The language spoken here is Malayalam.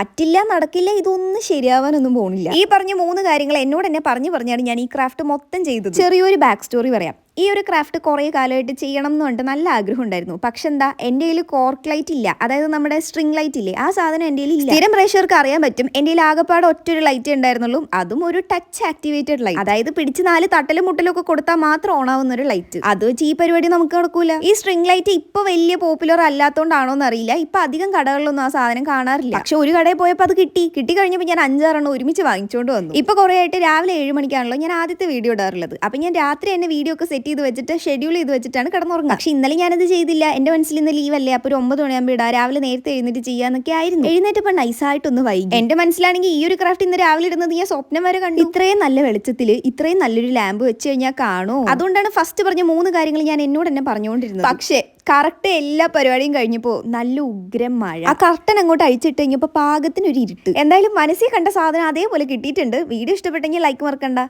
പറ്റില്ല നടക്കില്ല ഇതൊന്നും ശരിയാവാനൊന്നും പോണില്ല. ഈ പറഞ്ഞ മൂന്ന് കാര്യങ്ങൾ എന്നോട് എന്നെ പറഞ്ഞു പറഞ്ഞാണ് ഞാൻ ഈ ക്രാഫ്റ്റ് മൊത്തം ചെയ്തത്. ചെറിയൊരു ബാക്ക് സ്റ്റോറി പറയാം. ഈ ഒരു ക്രാഫ്റ്റ് കുറേ കാലമായിട്ട് ചെയ്യണം എന്നുണ്ട് നല്ല ആഗ്രഹം ഉണ്ടായിരുന്നു. പക്ഷെ എന്താ എന്റെ കയ്യിൽ കോർക്ക് ലൈറ്റ് ഇല്ല. അതായത് നമ്മുടെ സ്ട്രിംഗ് ലൈറ്റ് ഇല്ലേ ആ സാധനം എന്റെ കയ്യിൽ ഇല്ല. സ്ഥിരം പ്രേക്ഷകർക്ക് അറിയാൻ പറ്റും എന്റെ കയ്യിൽ ആകെപ്പാട് ഒറ്റൊരു ലൈറ്റ് ഉണ്ടായിരുന്നുള്ളൂ. അതും ഒരു ടച്ച് ആക്ടിവേറ്റഡ് ലൈറ്റ് അതായത് പിടിച്ച് നാല് തട്ടലും മുട്ടലും ഒക്കെ കൊടുത്താൽ മാത്രം ഓൺ ആവുന്ന ഒരു ലൈറ്റ് അത് വെച്ച് ഈ പരിപാടി നമുക്ക് നടക്കൂല. ഈ സ്ട്രിംഗ് ലൈറ്റ് ഇപ്പൊ വലിയ പോപ്പുലർ അല്ലാത്തോണ്ടാണോ എന്ന് അറിയില്ല ഇപ്പൊ അധികം കടകളിലൊന്നും ആ സാധനം കാണാറില്ല. പക്ഷെ ഒരു കടയിൽ പോയപ്പോൾ അത് കിട്ടി. കിട്ടി കഴിഞ്ഞപ്പോൾ ഞാൻ അഞ്ചാറെണ്ണം ഒരുമിച്ച് വാങ്ങിച്ചുകൊണ്ട് വന്നു. ഇപ്പൊ കുറെ ആയിട്ട് രാവിലെ ഏഴ് മണിക്കാണല്ലോ ഞാൻ ആദ്യത്തെ വീഡിയോ ഇടാറുള്ളത്. അപ്പൊ ഞാൻ രാത്രി തന്നെ വീഡിയോ ഒക്കെ സെറ്റ് ചെയ്ത് വെച്ചിട്ട് ഷെഡ്യൂൾ ചെയ്ത് വെച്ചിട്ടാണ് കിടന്നുറങ്ങുക. പക്ഷെ ഇന്നലെ ഞാനത് ചെയ്തില്ല. എന്റെ മനസ്സിൽ ഇന്ന് ലീവ് അല്ലേ? അപ്പൊ ഒരു ഒമ്പത് മണിയാകുമ്പോൾ ഇടാ. രാവിലെ നേരത്തെ എഴുന്നേറ്റ് ചെയ്യാന്നൊക്കെ ആയിരുന്നു. എഴുന്നേറ്റപ്പോൾ നൈസായിട്ടൊന്ന് വൈകി. എന്റെ മനസ്സിലാണെങ്കിൽ ഈ ഒരു ക്രാഫ്റ്റ് ഇന്ന് രാവിലെ ഇടുന്നത് ഞാൻ സ്വപ്നം വരെ കണ്ടു. ഇത്രയും നല്ല വെളിച്ചത്തിൽ ഇത്രയും നല്ലൊരു ലാമ്പ് വെച്ച് കഴിഞ്ഞാൽ കാണൂ? അതുകൊണ്ടാണ് ഫസ്റ്റ് പറഞ്ഞ മൂന്ന് കാര്യങ്ങൾ ഞാൻ എന്നോട് തന്നെ പറഞ്ഞുകൊണ്ടിരുന്നത്. പക്ഷേ കറക്റ്റ് എല്ലാ പരിപാടിയും കഴിഞ്ഞപ്പോൾ നല്ല ഉഗ്രം മഴ. ആ കർട്ടൻ അങ്ങോട്ട് അഴിച്ചിട്ട് കഴിഞ്ഞപ്പോൾ പാകത്തിന് ഒരു ഇരുട്ട്. എന്തായാലും മനസ്സിൽ കണ്ട സാധനം അതേപോലെ കിട്ടിയിട്ടുണ്ട്. വീഡിയോ ഇഷ്ടപ്പെട്ടെങ്കിൽ ലൈക്ക് മറക്കണ്ട.